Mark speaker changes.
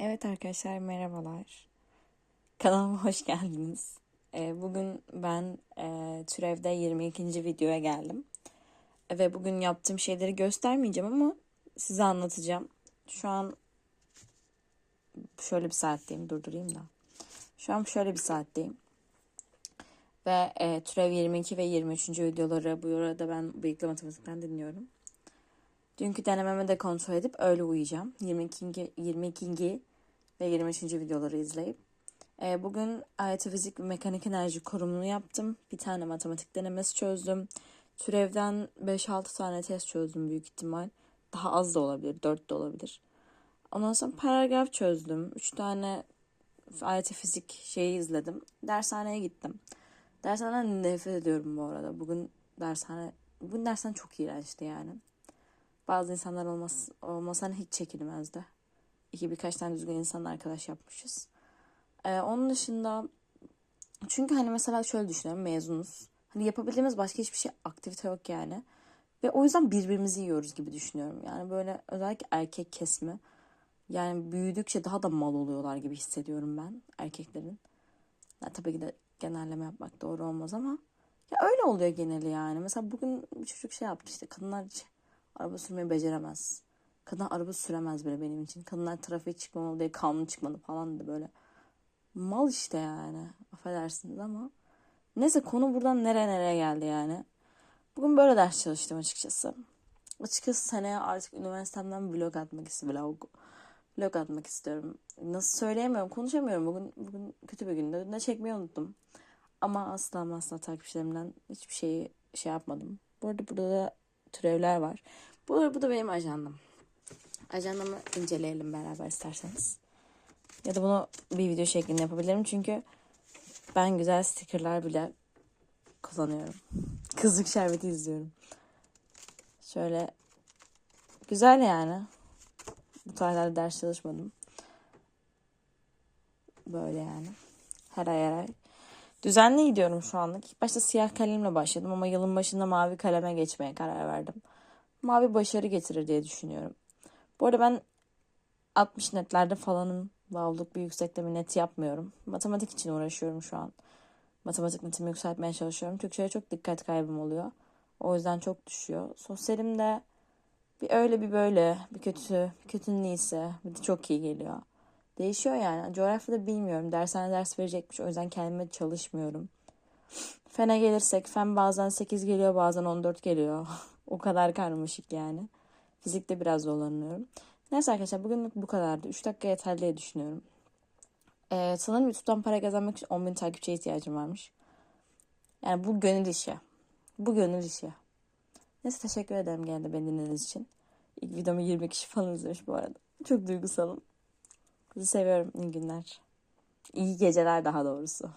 Speaker 1: Evet arkadaşlar merhabalar. Kanalıma hoş geldiniz. Ee, bugün ben e, Türev'de 22. videoya geldim. Ve bugün yaptığım şeyleri göstermeyeceğim ama size anlatacağım. Şu an şöyle bir saatteyim. Durdurayım da. Şu an şöyle bir saatteyim. Ve e, Türev 22 ve 23. videoları bu arada ben bıyıklı matematikten dinliyorum. Dünkü denememi de kontrol edip öyle uyuyacağım. 22. 22. ve 23. videoları izleyip. Ee, bugün ayeti fizik ve mekanik enerji korumunu yaptım. Bir tane matematik denemesi çözdüm. Türevden 5-6 tane test çözdüm büyük ihtimal. Daha az da olabilir, 4 de olabilir. Ondan sonra paragraf çözdüm. 3 tane ayeti fizik şeyi izledim. Dershaneye gittim. Dershaneden nefret ediyorum bu arada. Bugün dershane, bugün dershane çok iğrençti yani. Bazı insanlar olmaz, olmasa hiç çekilmezdi. İki birkaç tane düzgün insan arkadaş yapmışız. Ee, onun dışında çünkü hani mesela şöyle düşünüyorum mezunuz. Hani yapabildiğimiz başka hiçbir şey aktivite yok yani. Ve o yüzden birbirimizi yiyoruz gibi düşünüyorum. Yani böyle özellikle erkek kesimi. Yani büyüdükçe daha da mal oluyorlar gibi hissediyorum ben erkeklerin. Ya, tabii ki de genelleme yapmak doğru olmaz ama ya öyle oluyor geneli yani. Mesela bugün bir çocuk şey yaptı işte kadınlar hiç araba sürmeyi beceremez. Kadın araba süremez bile benim için. Kadınlar trafiğe çıkmamalı diye kanun çıkmadı falan dedi böyle. Mal işte yani. Affedersiniz ama. Neyse konu buradan nereye nereye geldi yani. Bugün böyle ders çalıştım açıkçası. Açıkçası seneye artık üniversitemden vlog atmak istiyorum. Vlog, vlog atmak istiyorum. Nasıl söyleyemiyorum, konuşamıyorum. Bugün bugün kötü bir günde. Ne çekmeyi unuttum. Ama asla asla takipçilerimden hiçbir şeyi şey yapmadım. Bu arada burada da türevler var. Bu, bu da benim ajandam. Ajandamı inceleyelim beraber isterseniz. Ya da bunu bir video şeklinde yapabilirim. Çünkü ben güzel stickerlar bile kullanıyorum. Kızlık şerbeti izliyorum. Şöyle güzel yani. Bu tarihlerde ders çalışmadım. Böyle yani. Her ay her ay. Düzenli gidiyorum şu anlık. İlk başta siyah kalemle başladım ama yılın başında mavi kaleme geçmeye karar verdim. Mavi başarı getirir diye düşünüyorum. Bu arada ben 60 netlerde falanım. Vavluk bir yüksekleme net yapmıyorum. Matematik için uğraşıyorum şu an. Matematik netimi yükseltmeye çalışıyorum. Türkçe'ye çok dikkat kaybım oluyor. O yüzden çok düşüyor. Sosyalimde bir öyle bir böyle, bir kötü, bir kötünün iyisi, bir de çok iyi geliyor. Değişiyor yani. Coğrafyada bilmiyorum. Dershane ders verecekmiş. O yüzden kendime çalışmıyorum. Fene gelirsek fen bazen 8 geliyor bazen 14 geliyor. o kadar karmaşık yani. Fizikte biraz zorlanıyorum. Neyse arkadaşlar bugünlük bu kadardı. 3 dakika yeterli diye düşünüyorum. Ee, sanırım YouTube'dan para kazanmak için 10 bin takipçiye ihtiyacım varmış. Yani bu gönül işi. Bu gönül işi. Neyse teşekkür ederim geldi beni dinlediğiniz için. İlk videomu 20 kişi falan izlemiş bu arada. Çok duygusalım. Sizi seviyorum. İyi günler. İyi geceler daha doğrusu.